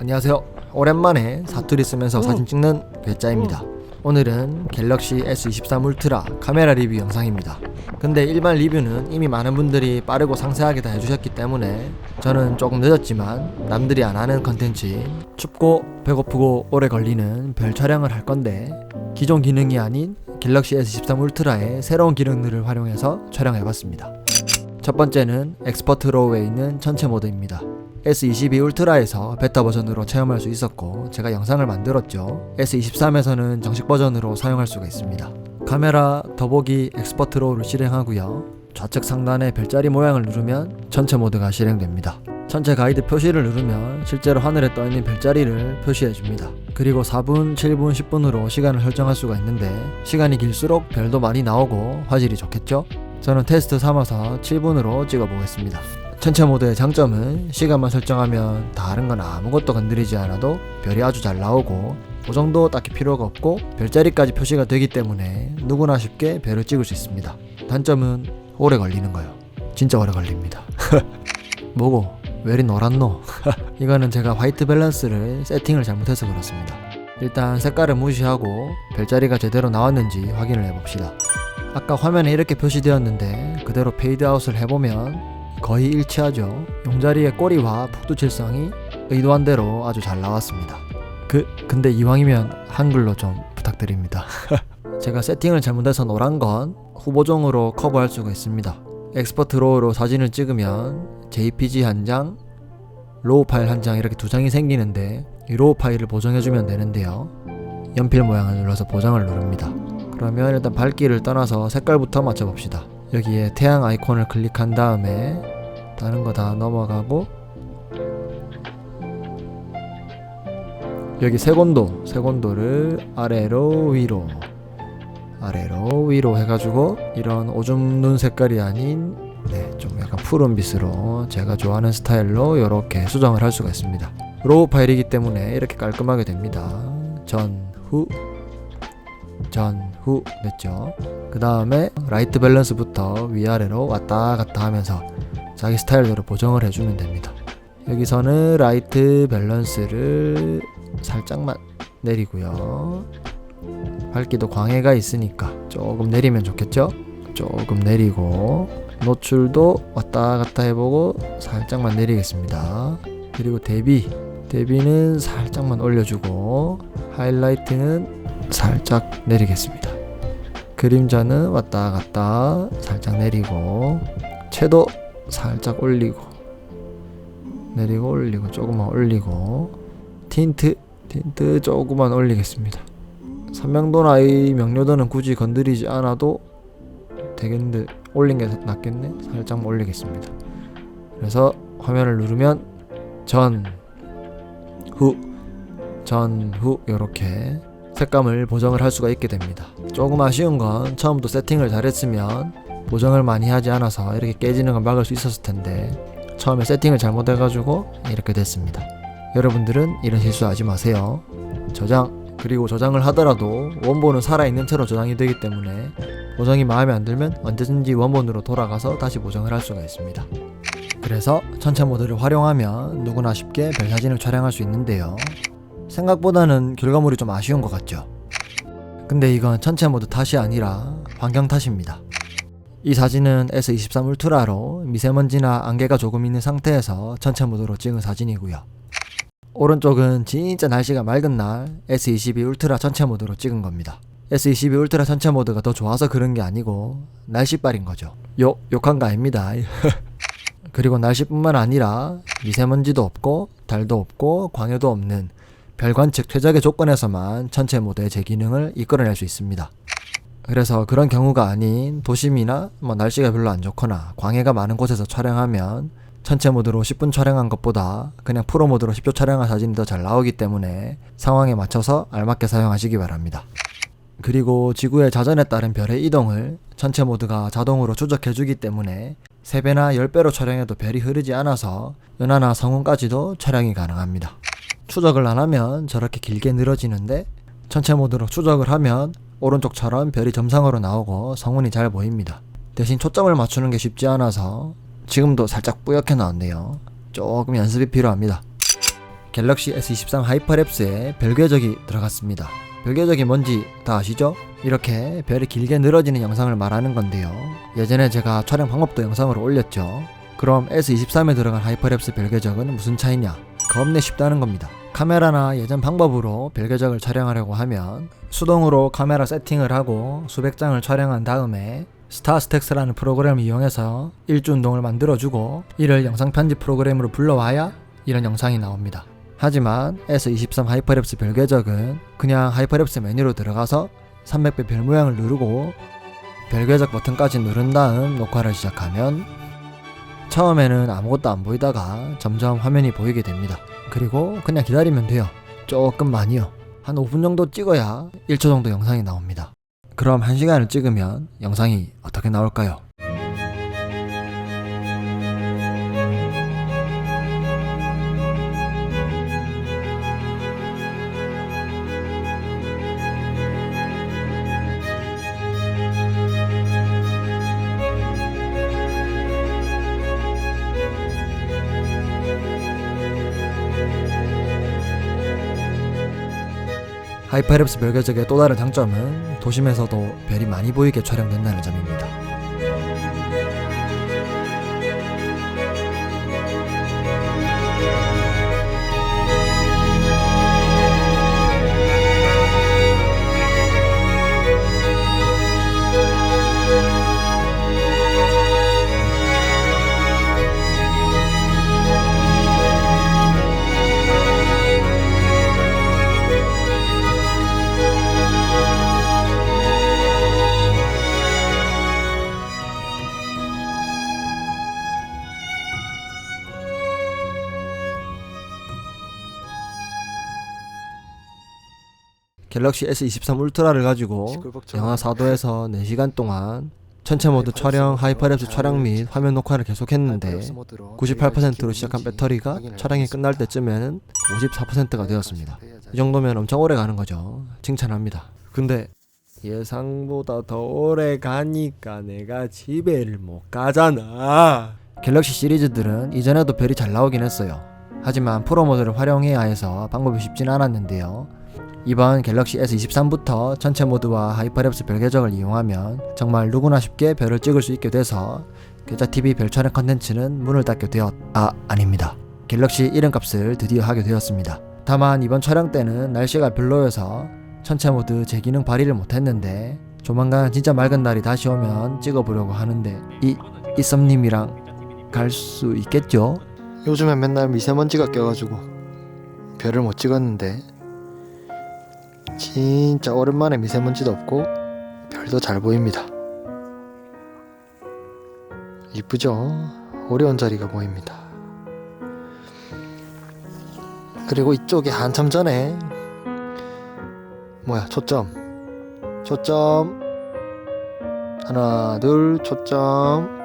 안녕하세요. 오랜만에 사투리 쓰면서 사진 찍는 괴짜입니다. 오늘은 갤럭시 S23 울트라 카메라 리뷰 영상입니다. 근데 일반 리뷰는 이미 많은 분들이 빠르고 상세하게 다 해주셨기 때문에 저는 조금 늦었지만 남들이 안 하는 컨텐츠 춥고 배고프고 오래 걸리는 별 촬영을 할 건데 기존 기능이 아닌 갤럭시 S23 울트라의 새로운 기능들을 활용해서 촬영해봤습니다. 첫 번째는 엑스퍼트 로우에 있는 전체 모드입니다. S22 울트라에서 베타 버전으로 체험할 수 있었고 제가 영상을 만들었죠. S23에서는 정식 버전으로 사용할 수가 있습니다. 카메라 더보기 엑스퍼트 로우를 실행하고요. 좌측 상단의 별자리 모양을 누르면 전체 모드가 실행됩니다. 전체 가이드 표시를 누르면 실제로 하늘에 떠 있는 별자리를 표시해 줍니다. 그리고 4분, 7분, 10분으로 시간을 설정할 수가 있는데 시간이 길수록 별도 많이 나오고 화질이 좋겠죠? 저는 테스트 삼아서 7분으로 찍어 보겠습니다. 전체 모드의 장점은 시간만 설정하면 다른 건 아무것도 건드리지 않아도 별이 아주 잘 나오고 보정도 딱히 필요가 없고 별자리까지 표시가 되기 때문에 누구나 쉽게 별을 찍을 수 있습니다. 단점은 오래 걸리는 거요. 진짜 오래 걸립니다. 뭐고? 왜 이리 노랗노? 이거는 제가 화이트 밸런스를 세팅을 잘못해서 그렇습니다. 일단 색깔을 무시하고 별자리가 제대로 나왔는지 확인을 해봅시다. 아까 화면에 이렇게 표시되었는데 그대로 페이드 아웃을 해보면 거의 일치하죠. 용자리의 꼬리와 폭두칠성이 의도한 대로 아주 잘 나왔습니다. 그 근데 이왕이면 한글로 좀 부탁드립니다. 제가 세팅을 잘못해서 노란 건 후보종으로 커버할 수가 있습니다. 엑스퍼트 로우로 사진을 찍으면 JPG 한 장, 로우 파일 한 장 이렇게 두 장이 생기는데 이 로우 파일을 보정해주면 되는데요. 연필 모양을 눌러서 보정을 누릅니다. 그러면 일단 밝기를 떠나서 색깔부터 맞춰봅시다. 여기에 태양 아이콘을 클릭한 다음에 다른 거 다 넘어가고 여기 색온도 색온도를 아래로 위로 아래로 위로 해가지고 이런 오줌 눈 색깔이 아닌 네, 좀 약간 푸른빛으로 제가 좋아하는 스타일로 이렇게 수정을 할 수가 있습니다. 로우 파일이기 때문에 이렇게 깔끔하게 됩니다. 전후 전후 됐죠. 그 다음에 라이트 밸런스부터 위아래로 왔다 갔다 하면서 자기 스타일대로 보정을 해주면 됩니다. 여기서는 라이트 밸런스를 살짝만 내리고요. 밝기도 광해가 있으니까 조금 내리면 좋겠죠? 조금 내리고 노출도 왔다 갔다 해보고 살짝만 내리겠습니다. 그리고 대비 대비는 살짝만 올려주고 하이라이트는 살짝 내리겠습니다. 그림자는 왔다 갔다 살짝 내리고 채도 살짝 올리고 내리고 올리고 조금만 올리고 틴트 틴트 조금만 올리겠습니다. 선명도나 이 명료도는 굳이 건드리지 않아도 되겠는데 올린 게 낫겠네. 살짝만 올리겠습니다. 그래서 화면을 누르면 전, 후, 전, 후 이렇게 색감을 보정을 할 수가 있게 됩니다. 조금 아쉬운 건 처음부터 세팅을 잘했으면 보정을 많이 하지 않아서 이렇게 깨지는 걸 막을 수 있었을 텐데 처음에 세팅을 잘못해가지고 이렇게 됐습니다. 여러분들은 이런 실수하지 마세요. 저장 그리고 저장을 하더라도 원본은 살아있는 채로 저장이 되기 때문에 보정이 마음에 안 들면 언제든지 원본으로 돌아가서 다시 보정을 할 수가 있습니다. 그래서 전체 모드를 활용하면 누구나 쉽게 별 사진을 촬영할 수 있는데요. 생각보다는 결과물이 좀 아쉬운 것 같죠. 근데 이건 전체 모드 탓이 아니라 환경 탓입니다. 이 사진은 S23 울트라로 미세먼지나 안개가 조금 있는 상태에서 전체 모드로 찍은 사진이고요. 오른쪽은 진짜 날씨가 맑은 날 S22 울트라 전체 모드로 찍은 겁니다. S22 울트라 전체 모드가 더 좋아서 그런 게 아니고 날씨빨인 거죠. 욕 욕한 거 아닙니다. 그리고 날씨뿐만 아니라 미세먼지도 없고 달도 없고 광해도 없는 별관측 최적의 조건에서만 전체 모드의 제 기능을 이끌어낼 수 있습니다. 그래서 그런 경우가 아닌 도심이나 뭐 날씨가 별로 안 좋거나 광해가 많은 곳에서 촬영하면 전체 모드로 10분 촬영한 것보다 그냥 프로 모드로 10초 촬영한 사진이 더 잘 나오기 때문에 상황에 맞춰서 알맞게 사용하시기 바랍니다. 그리고 지구의 자전에 따른 별의 이동을 전체 모드가 자동으로 추적해주기 때문에 3배나 10배로 촬영해도 별이 흐르지 않아서 은하나 성운까지도 촬영이 가능합니다. 추적을 안 하면 저렇게 길게 늘어지는데 전체 모드로 추적을 하면 오른쪽처럼 별이 점상으로 나오고 성운이 잘 보입니다. 대신 초점을 맞추는 게 쉽지 않아서 지금도 살짝 뿌옇게 나왔네요. 조금 연습이 필요합니다. 갤럭시 S23 하이퍼랩스에 별 궤적이 들어갔습니다. 별 궤적이 뭔지 다 아시죠? 이렇게 별이 길게 늘어지는 영상을 말하는 건데요. 예전에 제가 촬영 방법도 영상으로 올렸죠. 그럼 S23에 들어간 하이퍼랩스 별 궤적은 무슨 차이냐? 겁내 쉽다는 겁니다. 카메라나 예전 방법으로 별 궤적을 촬영하려고 하면 수동으로 카메라 세팅을 하고 수백 장을 촬영한 다음에 스타스택스라는 프로그램을 이용해서 일주 운동을 만들어주고 이를 영상 편집 프로그램으로 불러와야 이런 영상이 나옵니다. 하지만 S23 하이퍼랩스 별 궤적은 그냥 하이퍼랩스 메뉴로 들어가서 300배 별 모양을 누르고 별 궤적 버튼까지 누른 다음 녹화를 시작하면 처음에는 아무것도 안 보이다가 점점 화면이 보이게 됩니다. 그리고 그냥 기다리면 돼요. 조금만요. 한 5분 정도 찍어야 1초 정도 영상이 나옵니다. 그럼 1시간을 찍으면 영상이 어떻게 나올까요? 하이퍼랩스 별궤적의 또 다른 장점은 도심에서도 별이 많이 보이게 촬영된다는 점입니다. 갤럭시 S23 울트라를 가지고 영하 4도에서 4시간 동안 전체 모드 촬영, 하이퍼랩스 촬영 및 화면 녹화를 계속했는데 98%로 시작한 배터리가 촬영이 끝날 때쯤에는 54%가 되었습니다. 이 정도면 엄청 오래 가는 거죠. 칭찬합니다. 근데 예상보다 더 오래 가니까 내가 집에를 못 가잖아. 갤럭시 시리즈들은 이전에도 별이 잘 나오긴 했어요. 하지만 프로 모드를 활용해야 해서 방법이 쉽진 않았는데요. 이번 갤럭시 S23부터 전체 모드와 하이퍼랩스 별 궤적을 이용하면 정말 누구나 쉽게 별을 찍을 수 있게 돼서 계좌TV 별 촬영 컨텐츠는 문을 닫게 되었... 아 아닙니다. 갤럭시 이름값을 드디어 하게 되었습니다. 다만 이번 촬영 때는 날씨가 별로여서 전체 모드 재기능 발휘를 못했는데 조만간 진짜 맑은 날이 다시 오면 찍어보려고 하는데 이 이썸님이랑 갈 수 있겠죠? 요즘에 맨날 미세먼지가 껴가지고 별을 못 찍었는데 진짜 오랜만에 미세먼지도 없고 별도 잘 보입니다. 이쁘죠? 어려운 자리가 보입니다. 그리고 이쪽에 한참 전에 뭐야 초점 초점 하나 둘 초점